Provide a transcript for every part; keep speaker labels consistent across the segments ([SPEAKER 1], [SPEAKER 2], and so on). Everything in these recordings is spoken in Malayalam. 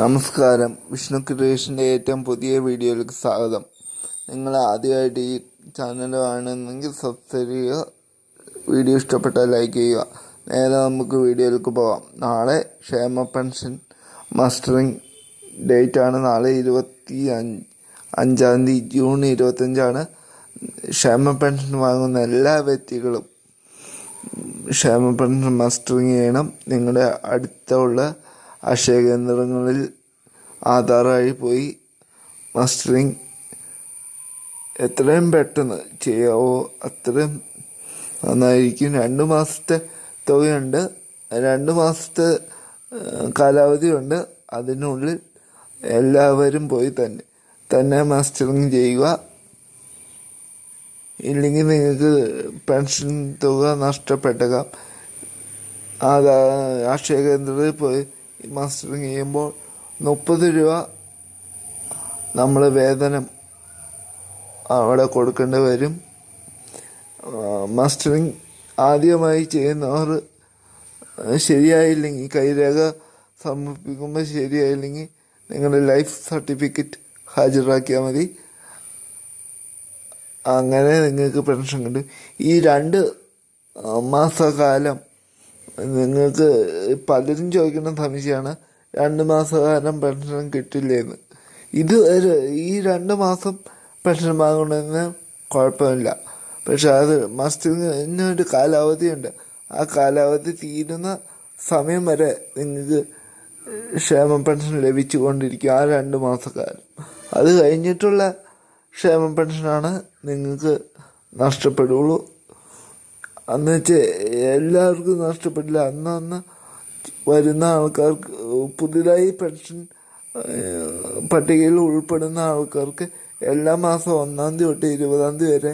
[SPEAKER 1] നമസ്കാരം. വിഷ്ണു ക്രിയേഷന്റെ ഏറ്റവും പുതിയ വീഡിയോയിലേക്ക് സ്വാഗതം. നിങ്ങൾ ആദ്യമായിട്ട് ഈ ചാനൽ കാണുന്നെങ്കിൽ സബ്സ്ക്രൈബ് ചെയ്യുക. വീഡിയോ ഇഷ്ടപ്പെട്ടാൽ ലൈക്ക് ചെയ്യുക. നേരെ നമുക്ക് വീഡിയോയിലേക്ക് പോവാം. നാളെ ക്ഷേമ പെൻഷൻ മാസ്റ്ററിങ് ഡേറ്റ് ആണ്. നാളെ ഇരുപത്തി അഞ്ച് തീയതി ജൂൺ ഇരുപത്തഞ്ചാണ് ക്ഷേമ പെൻഷൻ വാങ്ങുന്ന എല്ലാ വ്യക്തികളും ക്ഷേമ പെൻഷൻ മസ്റ്ററിങ് ചെയ്യണം. നിങ്ങളുടെ അടുത്തുള്ള അക്ഷയ കേന്ദ്രങ്ങളിൽ ആധാറായി പോയി മസ്റ്ററിങ് എത്രയും പെട്ടെന്ന് ചെയ്യാവോ അത്രയും നന്നായിരിക്കും. രണ്ട് മാസത്തെ തുകയുണ്ട്. രണ്ട് മാസത്തെ കാലാവധിയുണ്ട്. അതിനുള്ളിൽ എല്ലാവരും പോയി തന്നെ തന്നെ മാസ്റ്ററിങ് ചെയ്യുക. ഇല്ലെങ്കിൽ നിങ്ങൾക്ക് പെൻഷൻ തുക നഷ്ടപ്പെട്ടേക്കാം. അത് അക്ഷയ കേന്ദ്രത്തിൽ പോയി മസ്റ്ററിങ് ചെയ്യുമ്പോൾ മുപ്പത് രൂപ നമ്മൾ വേതനം അവിടെ കൊടുക്കേണ്ടി വരും. മാസ്റ്ററിങ് ആദ്യമായി ചെയ്യുന്നവർ ശരിയായില്ലെങ്കിൽ കൈരേഖ സമർപ്പിക്കുമ്പോൾ ശരിയായില്ലെങ്കിൽ നിങ്ങളുടെ ലൈഫ് സർട്ടിഫിക്കറ്റ് ഹാജരാക്കിയാൽ മതി. അങ്ങനെ നിങ്ങൾക്ക് പെൻഷൻ കിട്ടും. ഈ രണ്ട് മാസകാലം നിങ്ങൾക്ക് പലരും ചോദിക്കുന്ന സംശയമാണ് രണ്ട് മാസകാലം പെൻഷൻ കിട്ടില്ലെന്ന്. ഇത് ഒരു ഈ രണ്ട് മാസം പെൻഷൻ വാങ്ങണമെന്ന് കുഴപ്പമില്ല. പക്ഷെ അത് മസ്റ്റിന് ഒരു കാലാവധിയുണ്ട്. ആ കാലാവധി തീരുന്ന സമയം വരെ നിങ്ങൾക്ക് ക്ഷേമ പെൻഷൻ ലഭിച്ചു കൊണ്ടിരിക്കും ആ രണ്ട് മാസക്കാലം അത് കഴിഞ്ഞിട്ടുള്ള ക്ഷേമ പെൻഷനാണ് നിങ്ങൾക്ക് നഷ്ടപ്പെടുള്ളൂ. അന്ന് എല്ലാവർക്കും നഷ്ടപ്പെടില്ല അന്ന് അന്ന് വരുന്ന ആൾക്കാർക്ക് പുതുതായി പെൻഷൻ പട്ടികയിൽ ഉൾപ്പെടുന്ന ആൾക്കാർക്ക് എല്ലാ മാസം ഒന്നാം തീയതി തൊട്ട് ഇരുപതാം തീയതി വരെ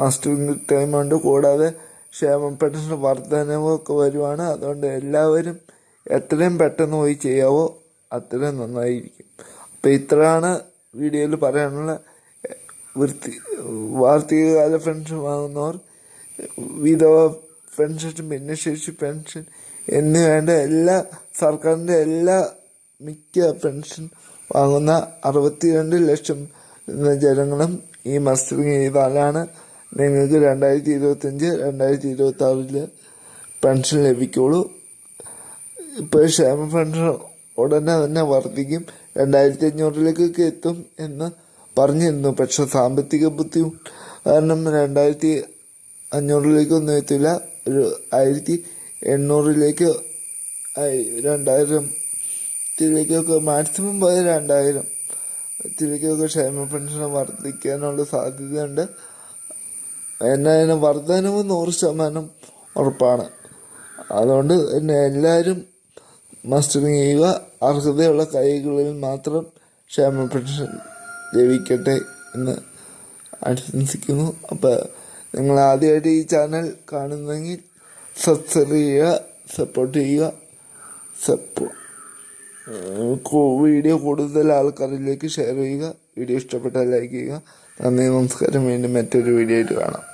[SPEAKER 1] മസ്റ്ററിംഗ് ടൈം ഉണ്ട്. കൂടാതെ ക്ഷേമ പെൻഷൻ വർധനവൊക്കെ വരുവാണ്. അതുകൊണ്ട് എല്ലാവരും എത്രയും പെട്ടെന്ന് പോയി ചെയ്യാവോ അത്രയും നന്നായിരിക്കും. അപ്പം ഇത്രയാണ് വീഡിയോയിൽ പറയാനുള്ള വൃത്തി വാർഷികകാല പെൻഷൻ വാങ്ങുന്നവർ വിധവ പെൻഷൻ ഭിന്നശേഷി പെൻഷൻ എന്ന് വേണ്ട എല്ലാ സർക്കാരിന്റെ എല്ലാ മിക്ക പെൻഷൻ വാങ്ങുന്ന അറുപത്തിരണ്ട് ലക്ഷം ജനങ്ങളും ഈ മസ്റ്ററിങ് ചെയ്താലാണ് നിങ്ങൾക്ക് രണ്ടായിരത്തി ഇരുപത്തഞ്ച് രണ്ടായിരത്തി ഇരുപത്തി ആറിൽ പെൻഷൻ ലഭിക്കുള്ളൂ. ഇപ്പോൾ ക്ഷേമ പെൻഷൻ ഉടനെ തന്നെ വർദ്ധിക്കും. രണ്ടായിരത്തി അഞ്ഞൂറിലേക്കൊക്കെ എത്തും എന്ന് പറഞ്ഞിരുന്നു. പക്ഷെ സാമ്പത്തിക ബുദ്ധിമുട്ട് കാരണം രണ്ടായിരത്തി അഞ്ഞൂറിലേക്കൊന്നും എത്തില്ല ഒരു ആയിരത്തി എണ്ണൂറിലേക്ക് രണ്ടായിരം രണ്ടായിരത്തിലേക്കൊക്കെ മാക്സിമം പോയ രണ്ടായിരം ത്തിലേക്കൊക്കെ ക്ഷേമ പെൻഷൻ വർദ്ധിക്കാനുള്ള സാധ്യതയുണ്ട്. എന്നാലും വർധനവ് നൂറ് ശതമാനം ഉറപ്പാണ്. അതുകൊണ്ട് തന്നെ എല്ലാവരും മസ്റ്ററിങ് ചെയ്യുക. അർഹതയുള്ള കൈകളിൽ മാത്രം ക്ഷേമ പെൻഷൻ ലഭിക്കട്ടെ എന്ന് ആശംസിക്കുന്നു. അപ്പോൾ നിങ്ങൾ ആദ്യമായിട്ട് ഈ ചാനൽ കാണുന്നെങ്കിൽ സബ്സ്ക്രൈബ് ചെയ്യുക സപ്പോർട്ട് ചെയ്യുക സപ്പോ വീഡിയോ കൂടുതൽ ആൾക്കാരിലേക്ക് ഷെയർ ചെയ്യുക വീഡിയോ ഇഷ്ടപ്പെട്ടാൽ ലൈക്ക് ചെയ്യുക. നന്ദി നമസ്കാരം. വീണ്ടും മറ്റൊരു വീഡിയോ ആയിട്ട് കാണാം.